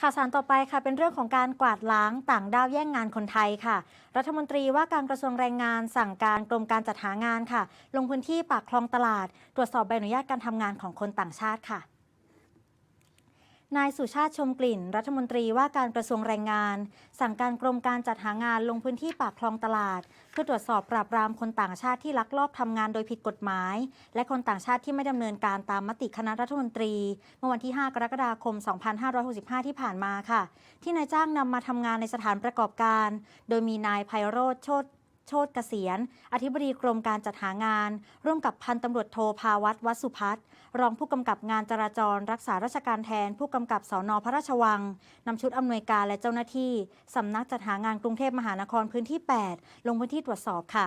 ข่าวสารต่อไปค่ะเป็นเรื่องของการกวาดล้างต่างด้าวแย่งงานคนไทยค่ะ รัฐมนตรีว่าการกระทรวงแรงงานสั่งการกรมการจัดหางานค่ะ ลงพื้นที่ปากคลองตลาด ตรวจสอบใบอนุญาตการทำงานของคนต่างชาติค่ะ นายสุชาติชมกลิ่น รัฐมนตรีว่าการกระทรวงแรงงาน สั่งการกรมการจัดหางานลงพื้นที่ปากคลองตลาด เพื่อตรวจสอบปราบปรามคนต่างชาติที่ลักลอบทำงานโดยผิดกฎหมาย และคนต่างชาติที่ไม่ดำเนินการตามมติคณะรัฐมนตรี เมื่อวันที่ 5 กรกฎาคม 2565 ที่ผ่านมาค่ะ ที่นายจ้างนำมาทำงานในสถานประกอบการ โดยมีนายไพโรธโชต โชตเกษียณ อธิบดีกรมการจัดหางาน ร่วมกับพันตำรวจโทภาวัตวัสุพัฒน์รองผู้กำกับงานจราจร รักษาราชการแทน ผู้กำกับสอนอพระราชวังนำชุดอำนวยการและเจ้าหน้าที่สำนักจัดหางานกรุงเทพมหานครพื้นที่ 8 ลงพื้นที่ตรวจสอบค่ะ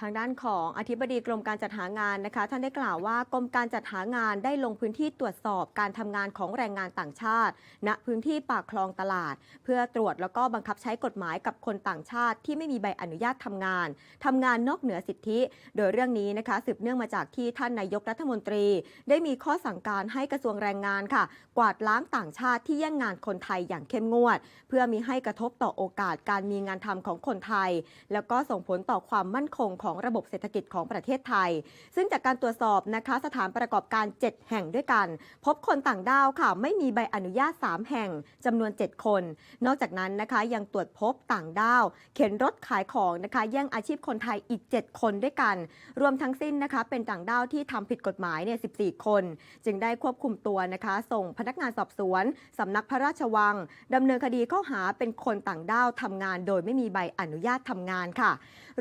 ทางด้านของอธิบดีกรมการจัดหางานนะคะ ท่านได้กล่าวว่ากรมการจัดหางานได้ลงพื้นที่ตรวจสอบการทำงานของแรงงานต่างชาติ ณพื้นที่ปากคลองตลาด เพื่อตรวจแล้วก็บังคับใช้กฎหมายกับคนต่างชาติ ที่ไม่มีใบอนุญาตทำงานทำงานนอกเหนือสิทธิ โดยเรื่องนี้นะคะ สืบเนื่องมาจากที่ท่านนายกรัฐมนตรี ได้มีข้อสั่งการให้กระทรวงแรงงานค่ะ กวาดล้างต่างชาติที่แย่งงานคนไทยอย่างเข้มงวด เพื่อมีให้กระทบต่อโอกาสการมีงานทำของคนไทย แล้วก็ส่งผลต่อความมั่นคงของของระบบเศรษฐกิจของประเทศไทย ซึ่งจากการตรวจสอบนะคะสถานประกอบการ 7 แห่งด้วยกัน พบคนต่างด้าวค่ะไม่มีใบอนุญาต 3 แห่งจำนวน 7 คน นอกจากนั้นนะคะยังตรวจพบต่างด้าว เข็นรถขายของนะคะแย่งอาชีพคนไทยอีก 7 คนด้วยกัน รวมทั้งสิ้นนะคะเป็นต่างด้าวที่ทำผิดกฎหมายเนี่ย 14 คน จึงได้ควบคุมตัวนะคะ ส่งพนักงานสอบสวนสำนักพระราชวังดำเนินคดีข้อหาเป็นคนต่างด้าวทำงานโดยไม่มีใบอนุญาตทำงานค่ะ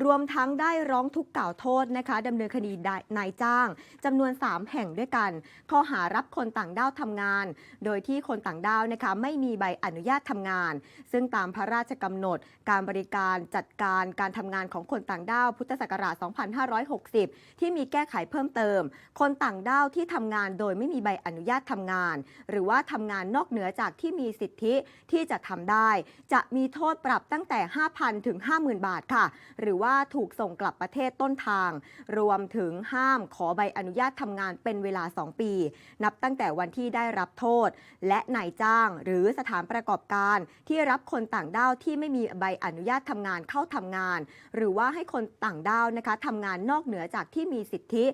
รวมทั้งได้ร้องทุกข์กล่าวโทษนะคะดำเนินคดีนายจ้างจำนวน 3 แห่งด้วยกัน ข้อหารับคนต่างด้าวทำงาน โดยที่คนต่างด้าวนะคะไม่มีใบอนุญาตทำงาน ซึ่งตามพระราชกำหนด การบริการจัดการการทำงานของคนต่างด้าวพุทธศักราช 2560 ที่มีแก้ไขเพิ่มเติม คนต่างด้าวที่ทำงานโดยไม่มีใบอนุญาตทำงาน หรือว่าทำงานนอกเหนือจากที่มีสิทธิที่จะทำได้ จะมีโทษปรับตั้งแต่ 5,000 ถึง 50,000 บาทค่ะ หรือว่าถูกส่งกลับประเทศต้นทาง รวมถึงห้ามขอใบอนุญาตทำงานเป็นเวลา 2 ปี นับตั้งแต่วันที่ได้รับโทษ และนายจ้างหรือสถานประกอบการที่รับคนต่างด้าวที่ไม่มีใบอนุญาตทำงานเข้าทำงาน หรือว่าให้คนต่างด้าวนะคะทำงานนอกเหนือจากที่มีสิทธิ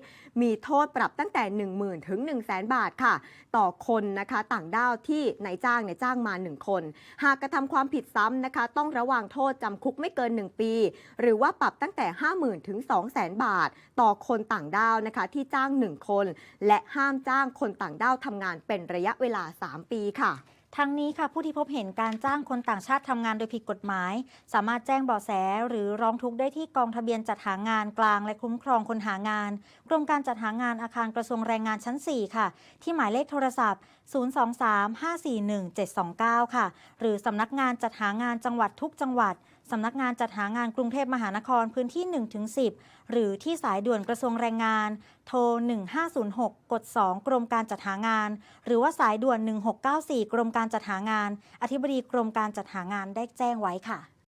มีโทษปรับตั้งแต่ 10,000ถึง1 0 0 0 0แบาทค่ะ ต่อคนนะคะต่างด้าวที่นายจ้างเนี่ยจ้างมา 1 คน หากกระทำความผิดซ้ำนะคะ ต้องระวางโทษจำคุกไม่เกิน 1 ปี หรือว่าปรับตั้งแต่0,000ถึง200,000 บาท ต่อคนต่างด้าวนะคะที่จ้าง 1 คน และห้ามจ้างคนต่างด้าวทำงานเป็นระยะเวลา 3 ปีค่ะทั้งนี้ค่ะผู้ที่พบเห็นการจ้างคนต่างชาติทำงานโดยผิดกฎหมาย สามารถแจ้งเบาะแสหรือร้องทุกข์ได้ที่กองทะเบียนจัดหางานกลางและคุ้มครองคนหางาน กรมการจัดหางานอาคารกระทรวงแรงงานชั้น 4 ค่ะ ที่หมายเลขโทรศัพท์ 023-541-729 ค่ะ หรือสำนักงานจัดหางานจังหวัดทุกจังหวัด สำนักงานจัดหางานกรุงเทพมหานครพื้นที่ 1-10 หรือที่สายด่วนกระทรวงแรงงาน โทร 1506 กด 2 กรมการจัดหางาน หรือว่าสายด่วน 1694 กรมการจัดหางาน อธิบดีกรมการจัดหางานได้แจ้งไว้ค่ะ